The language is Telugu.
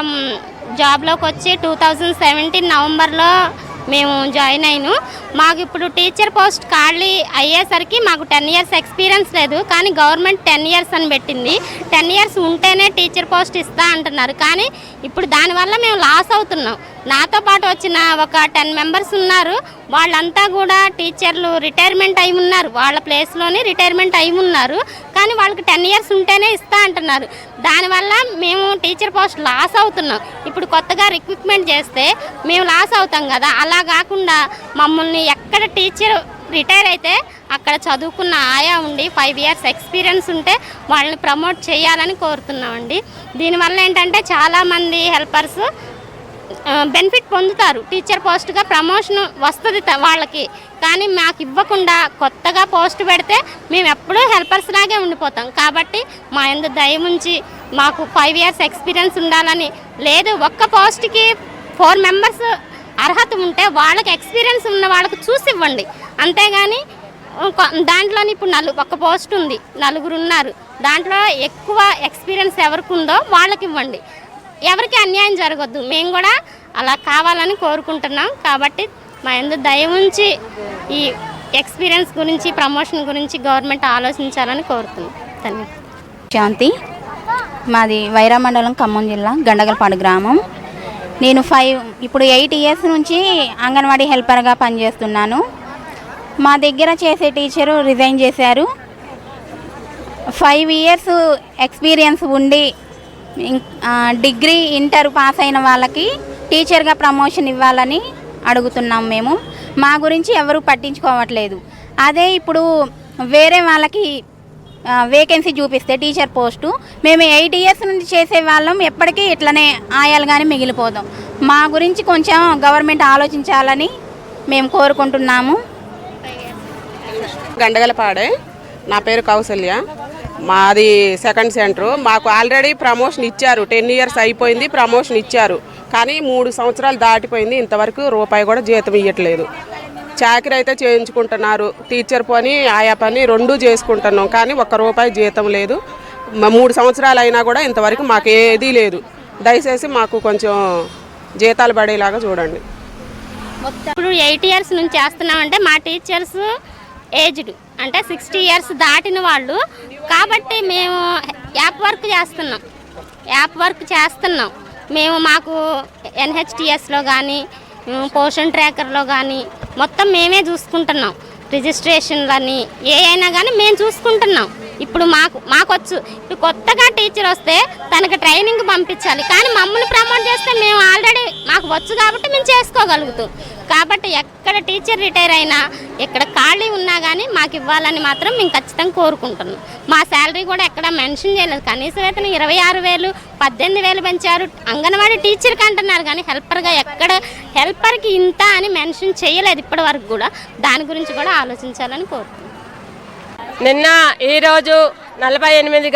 ఫ్రమ్ జాబ్లోకి వచ్చి టూ థౌజండ్ సెవెంటీన్ నవంబర్లో మేము జాయిన్ అయిను. మాకు ఇప్పుడు టీచర్ పోస్ట్ ఖాళీ అయ్యేసరికి మాకు టెన్ ఇయర్స్ ఎక్స్పీరియన్స్ లేదు. కానీ గవర్నమెంట్ టెన్ ఇయర్స్ అని పెట్టింది. టెన్ ఇయర్స్ ఉంటేనే టీచర్ పోస్ట్ ఇస్తా అంటున్నారు. కానీ ఇప్పుడు దానివల్ల మేము లాస్ అవుతున్నాం. నాతో పాటు వచ్చిన ఒక టెన్ మెంబర్స్ ఉన్నారు. వాళ్ళంతా కూడా టీచర్లు రిటైర్మెంట్ అయి ఉన్నారు. వాళ్ళ ప్లేస్లోనే రిటైర్మెంట్ అయి ఉన్నారు. కానీ వాళ్ళకి టెన్ ఇయర్స్ ఉంటేనే ఇస్తా అంటున్నారు. దానివల్ల మేము టీచర్ పోస్ట్ లాస్ అవుతున్నాం. ఇప్పుడు కొత్తగా రిక్రూట్మెంట్ చేస్తే మేము లాస్ అవుతాం కదా. అలా కాకుండా మమ్మల్ని ఎక్కడ టీచర్ రిటైర్ అయితే అక్కడ చదువుకున్న ఆయా ఉండి ఫైవ్ ఇయర్స్ ఎక్స్పీరియన్స్ ఉంటే వాళ్ళని ప్రమోట్ చేయాలని కోరుతున్నామండి. దీనివల్ల ఏంటంటే చాలామంది హెల్పర్స్ బెనిఫిట్ పొందుతారు. టీచర్ పోస్ట్గా ప్రమోషన్ వస్తుంది త- వాళ్ళకి. కానీ మాకు ఇవ్వకుండా కొత్తగా పోస్ట్ పెడితే మేము ఎప్పుడూ హెల్పర్స్ లాగే ఉండిపోతాం. కాబట్టి మా ఎందు దయముంచి మాకు ఫైవ్ ఇయర్స్ ఎక్స్పీరియన్స్ ఉండాలని లేదు. ఒక్క పోస్ట్కి ఫోర్ మెంబర్స్ అర్హత ఉంటే వాళ్ళకి ఎక్స్పీరియన్స్ ఉన్న వాళ్ళకి చూసి ఇవ్వండి. అంతేగాని దాంట్లోని ఇప్పుడు నలుగు ఒక పోస్ట్ ఉంది. నలుగురు ఉన్నారు. దాంట్లో ఎక్కువ ఎక్స్పీరియన్స్ ఎవరికి ఉందో వాళ్ళకి ఇవ్వండి. ఎవరికి అన్యాయం జరగద్దు. మేము కూడా అలా కావాలని కోరుకుంటున్నాం. కాబట్టి మా ఎందు దయ ఉంచి ఈ ఎక్స్పీరియన్స్ గురించి ప్రమోషన్ గురించి గవర్నమెంట్ ఆలోచించాలని కోరుతున్నాం. ధన్యవాదాలు. శాంతి. మాది వైరా మండలం ఖమ్మం జిల్లా గండగలపాడు గ్రామం. నేను ఫైవ్ ఇప్పుడు ఎయిట్ ఇయర్స్ నుంచి అంగన్వాడీ హెల్పర్గా పనిచేస్తున్నాను. మా దగ్గర చేసే టీచరు రిజైన్ చేశారు. ఫైవ్ ఇయర్స్ ఎక్స్పీరియన్స్ ఉండి డిగ్రీ ఇంటర్ పాస్ అయిన వాళ్ళకి టీచర్గా ప్రమోషన్ ఇవ్వాలని అడుగుతున్నాం మేము. మా గురించి ఎవరు పట్టించుకోవట్లేదు. అదే ఇప్పుడు వేరే వాళ్ళకి వేకెన్సీ చూపిస్తే టీచర్ పోస్టు మేము ఎయిట్ ఇయర్స్ నుండి చేసే వాళ్ళం ఎప్పటికీ ఇట్లనే ఆయాలుగానే మిగిలిపోదాం. మా గురించి కొంచెం గవర్నమెంట్ ఆలోచించాలని మేము కోరుకుంటున్నాము. గండగలపాడే. నా పేరు కౌసల్య. మాది సెకండ్ సెంటర్. మాకు ఆల్రెడీ ప్రమోషన్ ఇచ్చారు. టెన్ ఇయర్స్ అయిపోయింది ప్రమోషన్ ఇచ్చారు. కానీ మూడు సంవత్సరాలు దాటిపోయింది. ఇంతవరకు రూపాయి కూడా జీతం ఇవ్వట్లేదు చాకరీ అయితే చేయించుకుంటున్నారు. టీచర్ పని ఆయా పని రెండూ చేసుకుంటున్నాం. కానీ ఒక్క రూపాయి జీతం లేదు. మూడు సంవత్సరాలు అయినా కూడా ఇంతవరకు మాకు ఏదీ లేదు. దయచేసి మాకు కొంచెం జీతాలు పడేలాగా చూడండి. ఇప్పుడు ఎయిట్ ఇయర్స్ నుంచి చేస్తున్నామంటే మా టీచర్స్ ఏజ్డ్. అంటే సిక్స్టీ ఇయర్స్ దాటిన వాళ్ళు. కాబట్టి మేము యాప్ వర్క్ చేస్తున్నాం. యాప్ వర్క్ చేస్తున్నాం. మేము మాకు ఎన్హెచ్టిఎస్లో కానీ పోషన్ ట్రాకర్లో కానీ మొత్తం మేమే చూసుకుంటున్నాం. రిజిస్ట్రేషన్లని ఏ అయినా కానీ మేము చూసుకుంటున్నాం. ఇప్పుడు మాకు మాకొచ్చు. ఇప్పుడు కొత్తగా టీచర్ వస్తే తనకి ట్రైనింగ్ పంపించాలి. కానీ మమ్మల్ని ప్రమోట్ చేస్తే మేము ఆల్రెడీ మాకు వచ్చు కాబట్టి మేము చేసుకోగలుగుతాం. కాబట్టి ఎక్కడ టీచర్ రిటైర్ అయినా ఎక్కడ ఖాళీ ఉన్నా కానీ మాకు ఇవ్వాలని మాత్రం మేము ఖచ్చితంగా కోరుకుంటున్నాం. మా శాలరీ కూడా ఎక్కడ మెన్షన్ చేయలేదు. కనీస వేతనం ఇరవై ఆరు వేలు పద్దెనిమిది వేలు పెంచారు. అంగన్వాడీ టీచర్కి అంటున్నారు కానీ హెల్పర్గా ఎక్కడ హెల్పర్కి ఇంత అని మెన్షన్ చేయలేదు ఇప్పటి వరకు కూడా. దాని గురించి కూడా ఆలోచించాలని కోరుకుంటున్నాం. నిన్న ఈరోజు నలభై ఎనిమిది